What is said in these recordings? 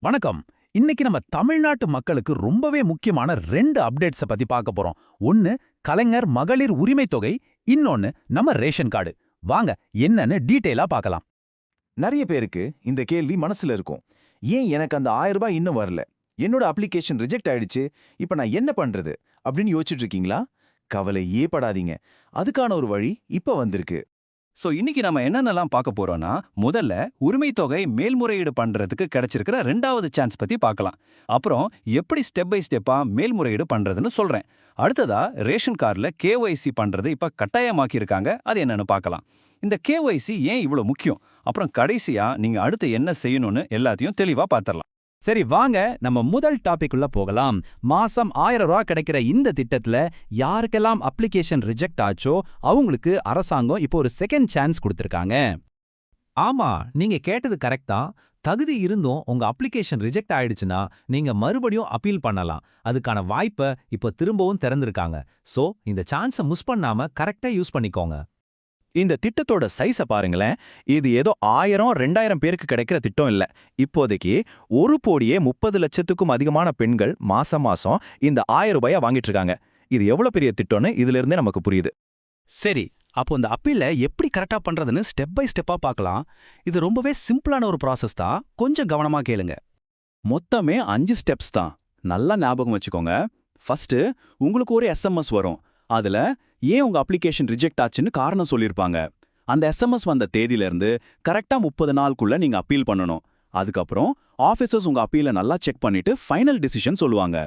வணக்கம். இன்னைக்கு நம்ம தமிழ்நாட்டு மக்களுக்கு ரொம்பவே முக்கியமான ரெண்டு அப்டேட்ஸ பத்தி பார்க்க போறோம். ஒன்னு கலைஞர் மகளிர் உரிமை தொகை. இன்னொன்னு நம்ம ரேஷன் கார்டு. வாங்க என்னன்னு டீட்டெயிலா பார்க்கலாம். நிறைய பேருக்கு இந்த கேள்வி மனசுல இருக்கும். ஏன் எனக்கு அந்த ஆயிரம் ரூபாய் இன்னும் வரல? என்னோட அப்ளிகேஷன் ரிஜெக்ட் ஆயிடுச்சு. இப்ப நான் என்ன பண்றது? அப்படின்னு யோசிச்சுட்டு இருக்கீங்களா? கவலையே படாதீங்க. அதுக்கான ஒரு வழி இப்ப வந்திருக்கு. ஸோ இன்னைக்கு நம்ம என்னென்னலாம் பார்க்க போறோம்னா முதல்ல உரிமை தொகை மேல்முறையீடு பண்றதுக்கு கிடைச்சிருக்கிற ரெண்டாவது சான்ஸ் பத்தி பார்க்கலாம். அப்புறம் எப்படி ஸ்டெப் பை ஸ்டெப்பா மேல்முறையீடு பண்றதுன்னு சொல்றேன். அடுத்ததா ரேஷன் கார்டுல கேஒய்சி பண்றது இப்ப கட்டாயமாக்கியிருக்காங்க. அது என்னன்னு பார்க்கலாம். இந்த கேஒய்சி ஏன் இவ்வளோ முக்கியம்? அப்புறம் கடைசியா நீங்க அடுத்து என்ன செய்யணும்னு எல்லாத்தையும் தெளிவா பார்த்துடலாம். சரி வாங்க நம்ம முதல் டாபிக்குள்ள போகலாம். மாசம் ஆயிரம் ரூபாய் கிடைக்கிற இந்த திட்டத்துல யாருக்கெல்லாம் அப்ளிகேஷன் ரிஜெக்ட் ஆச்சோ அவங்களுக்கு அரசாங்கம் இப்போ ஒரு செகண்ட் சான்ஸ் கொடுத்துருக்காங்க. ஆமா நீங்க கேட்டது கரெக்ட் தான். தகுதி இருந்தும் உங்க அப்ளிகேஷன் ரிஜெக்ட் ஆயிடுச்சுன்னா நீங்க மறுபடியும் அப்பீல் பண்ணலாம். அதுக்கான வாய்ப்பை இப்போ திரும்பவும் திறந்திருக்காங்க. சோ இந்த சான்ஸை மிஸ் பண்ணாம கரெக்டா யூஸ் பண்ணிக்கோங்க. இந்த திட்டத்தோட சைஸ பாருங்களேன். இது ஏதோ ஆயிரம் ரெண்டாயிரம் பேருக்கு கிடைக்கிற திட்டம் இல்ல. இப்போதைக்கு ஒரு கோடியே முப்பது லட்சத்துக்கும் அதிகமான பெண்கள் மாசம் மாசம் இந்த ஆயிரம் ரூபாயா வாங்கிட்டு இருக்காங்க. இது எவ்வளவு பெரிய திட்டம்னு இதுல இருந்தே நமக்கு புரியுது. சரி அப்போ இந்த அப்பீல எப்படி கரெக்டா பண்றதுன்னு ஸ்டெப் பை ஸ்டெப்பா பார்க்கலாம். இது ரொம்பவே சிம்பிளான ஒரு ப்ராசஸ் தான். கொஞ்சம் கவனமா கேளுங்க. மொத்தமே அஞ்சு ஸ்டெப்ஸ் தான். நல்லா ஞாபகம் வச்சுக்கோங்க. ஃபர்ஸ்ட் உங்களுக்கு ஒரு எஸ்எம்எஸ் வரும். அதுல ஏன் உங்க அப்ளிகேஷன் ரிஜெக்ட் ஆச்சுன்னு காரணம் சொல்லியிருப்பாங்க அந்த எஸ்எம்எஸ் வந்த தேதியிலேருந்து கரெக்டா முப்பது நாளுக்குள்ள நீங்க அப்பீல் பண்ணணும். அதுக்கப்புறம் ஆஃபீஸர்ஸ் உங்க அப்பீலை நல்லா செக் பண்ணிட்டு ஃபைனல் டிசிஷன் சொல்லுவாங்க.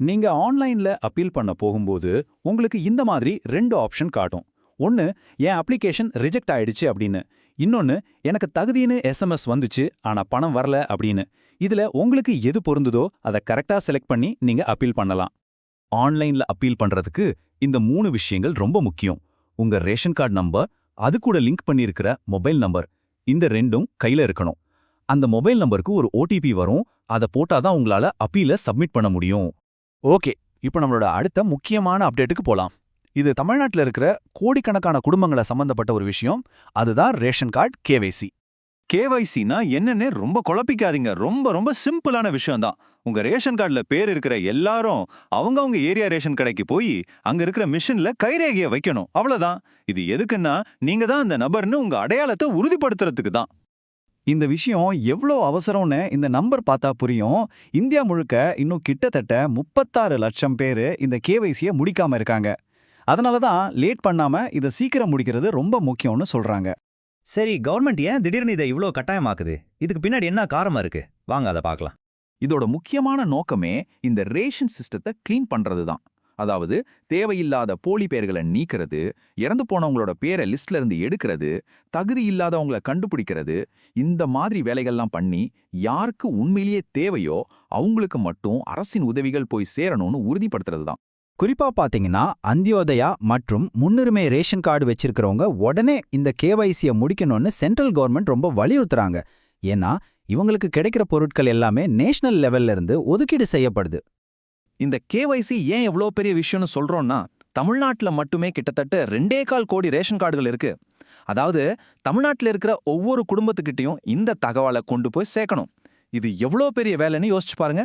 நீங்க ஆன்லைன்ல அப்பீல் பண்ண போகும்போது உங்களுக்கு இந்த மாதிரி ரெண்டு ஆப்ஷன் காட்டும். ஒன்னு என் அப்ளிகேஷன் ரிஜெக்ட் ஆயிடுச்சு அப்படின்னு. இன்னொன்னு எனக்கு தகுதின்னு எஸ்எம்எஸ் வந்துச்சு ஆனா பணம் வரல அப்படின்னு. இதுல உங்களுக்கு எது பொருந்துதோ அதை கரெக்டா செலக்ட் பண்ணி நீங்க அப்பீல் பண்ணலாம். ஆன்லைன்ல அப்பீல் பண்றதுக்கு இந்த மூணு விஷயங்கள் ரொம்ப முக்கியம். உங்க ரேஷன் கார்டு நம்பர் அது கூட லிங்க் பண்ணியிருக்கிற மொபைல் நம்பர் இந்த ரெண்டும் கையில இருக்கணும். அந்த மொபைல் நம்பருக்கு ஒரு ஓடிபி வரும் அதை போட்டாதான் உங்களால அப்பீல சப்மிட் பண்ண முடியும். ஓகே இப்போ நம்மளோட அடுத்த முக்கியமான அப்டேட்டுக்கு போலாம். இது தமிழ்நாட்டில் இருக்கிற கோடிக்கணக்கான குடும்பங்களை சம்பந்தப்பட்ட ஒரு விஷயம் அதுதான் ரேஷன் கார்டு கேவைசி கேவைசினா என்னன்னு ரொம்ப குழப்பிக்காதீங்க. ரொம்ப ரொம்ப சிம்பிளான விஷயம் தான் உங்க ரேஷன் கார்டுல பேர் இருக்கிற எல்லாரும் அவங்கவுங்க ஏரியா ரேஷன் கடைக்கு போய் அங்க இருக்கிற மிஷின்ல கைரேகையை வைக்கணும். அவ்வளவுதான். இது எதுக்குன்னா நீங்க தான் அந்த நபர்னு உங்க அடையாளத்தை உறுதிப்படுத்துறதுக்கு தான் இந்த விஷயம் எவ்வளோ அவசரம்னு இந்த நம்பர் பார்த்தா புரியும். இந்தியா முழுக்க இன்னும் கிட்டத்தட்ட முப்பத்தாறு லட்சம் பேர் இந்த கேவைசியை முடிக்காம இருக்காங்க. அதனால தான் லேட் பண்ணாம இதை சீக்கிரம் முடிக்கிறது ரொம்ப முக்கியம்னு சொல்றாங்க. சரி கவர்மெண்ட் ஏன் திடீர்னு இதை இவ்ளோ கட்டாயமாக்குது? இதுக்கு பின்னாடி என்ன காரமா இருக்கு? வாங்க அதை பார்க்கலாம். இதோட முக்கியமான நோக்கமே இந்த ரேஷன் சிஸ்டத்தை கிளீன் பண்றது தான். அதாவது தேவையில்லாத போலி பெயர்களை நீக்கிறது இறந்து போனவங்களோட பேரை லிஸ்ட்ல இருந்து எடுக்கிறது தகுதி இல்லாதவங்கள கண்டுபிடிக்கிறது இந்த மாதிரி வேலைகள்லாம் பண்ணி யாருக்கு உண்மையிலேயே தேவையோ அவங்களுக்கு மட்டும் அரசின் உதவிகள் போய் சேரணும்னு உறுதிப்படுத்துறது தான். குறிப்பா பாத்தீங்கன்னா அந்தியோதயா மற்றும் முன்னுரிமை ரேஷன் கார்டு வச்சிருக்கிறவங்க உடனே இந்த கேவைசியை முடிக்கணும்னு சென்ட்ரல் கவர்மெண்ட் ரொம்ப வலியுறுத்துறாங்க. ஏன்னா இவங்களுக்கு கிடைக்கிற பொருட்கள் எல்லாமே நேஷனல் லெவல்ல இருந்து ஒதுக்கீடு செய்யப்படுது. இந்த கேவைசி ஏன் எவ்வளோ பெரிய விஷயம்னு சொல்றோம்னா தமிழ்நாட்டில் மட்டுமே கிட்டத்தட்ட ரெண்டே கால் கோடி ரேஷன் கார்டுகள் இருக்கு. அதாவது தமிழ்நாட்டில் இருக்கிற ஒவ்வொரு குடும்பத்துக்கிட்டையும் இந்த தகவலை கொண்டு போய் சேர்க்கணும். இது எவ்வளோ பெரிய வேலைன்னு யோசிச்சு பாருங்க.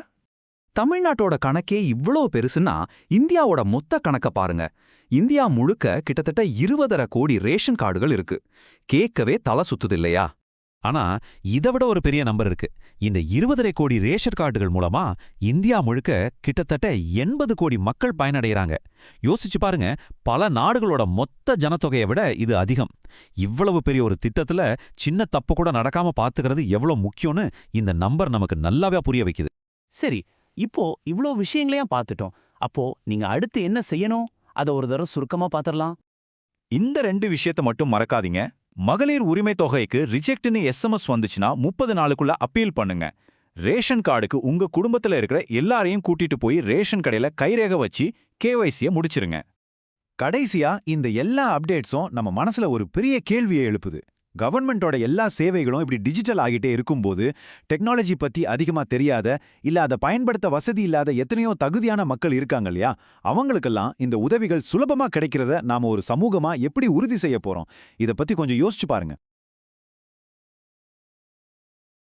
தமிழ்நாட்டோட கணக்கே இவ்ளோ பெருசுன்னா இந்தியாவோட மொத்த கணக்க பாருங்க. இந்தியா முழுக்க கிட்டத்தட்ட இருபதரை கோடி ரேஷன் கார்டுகள் இருக்கு. கேட்கவே தலை சுத்துது இல்லையா? ஆனா இதை விட ஒரு பெரிய நம்பர் இருக்கு. இந்த இருபதரை கோடி ரேஷன் கார்டுகள் மூலமா இந்தியா முழுக்க கிட்டத்தட்ட எண்பது கோடி மக்கள் பயனடைகிறாங்க யோசிச்சு பாருங்க பல நாடுகளோட மொத்த ஜனத்தொகையை விட இது அதிகம். இவ்வளவு பெரிய ஒரு திட்டத்துல சின்ன தப்பு கூட நடக்காம பாத்துக்கிறது எவ்வளவு முக்கியம்னு இந்த நம்பர் நமக்கு நல்லாவே புரிய வைக்குது. சரி இப்போ இவ்ளோ விஷயங்களையும் பார்த்துட்டோம். அப்போ நீங்க அடுத்து என்ன செய்யணும்? அத ஒரு தடவை சுருக்கமா பாத்திரலாம். இந்த ரெண்டு விஷயத்த மட்டும் மறக்காதீங்க. மகளிர் உரிமை தொகைக்கு ரிஜெக்ட்னு எஸ்எம்எஸ் வந்துச்சுன்னா முப்பது நாளுக்குள்ள அப்பீல் பண்ணுங்க. ரேஷன் கார்டுக்கு உங்க குடும்பத்துல இருக்கிற எல்லாரையும் கூட்டிட்டு போய் ரேஷன் கடையில கைரேக வச்சு கேவைசிய முடிச்சிருங்க. கடைசியா இந்த எல்லா அப்டேட்ஸும் நம்ம மனசுல ஒரு பெரிய கேள்வியை எழுப்புது. கவர்மெண்டோட எல்லா சேவைகளும் இப்படி டிஜிட்டல் ஆகிட்டே இருக்கும்போது டெக்னாலஜி பத்தி அதிகமா தெரியாத இல்ல அதை பயன்படுத்த வசதி இல்லாத எத்தனையோ தகுதியான மக்கள் இருக்காங்க இல்லையா? அவங்களுக்கெல்லாம் இந்த உதவிகள் சுலபமா கிடைக்கிறத நாம ஒரு சமூகமா எப்படி உறுதி செய்ய போறோம்? இத பத்தி கொஞ்சம் யோசிச்சு பாருங்க.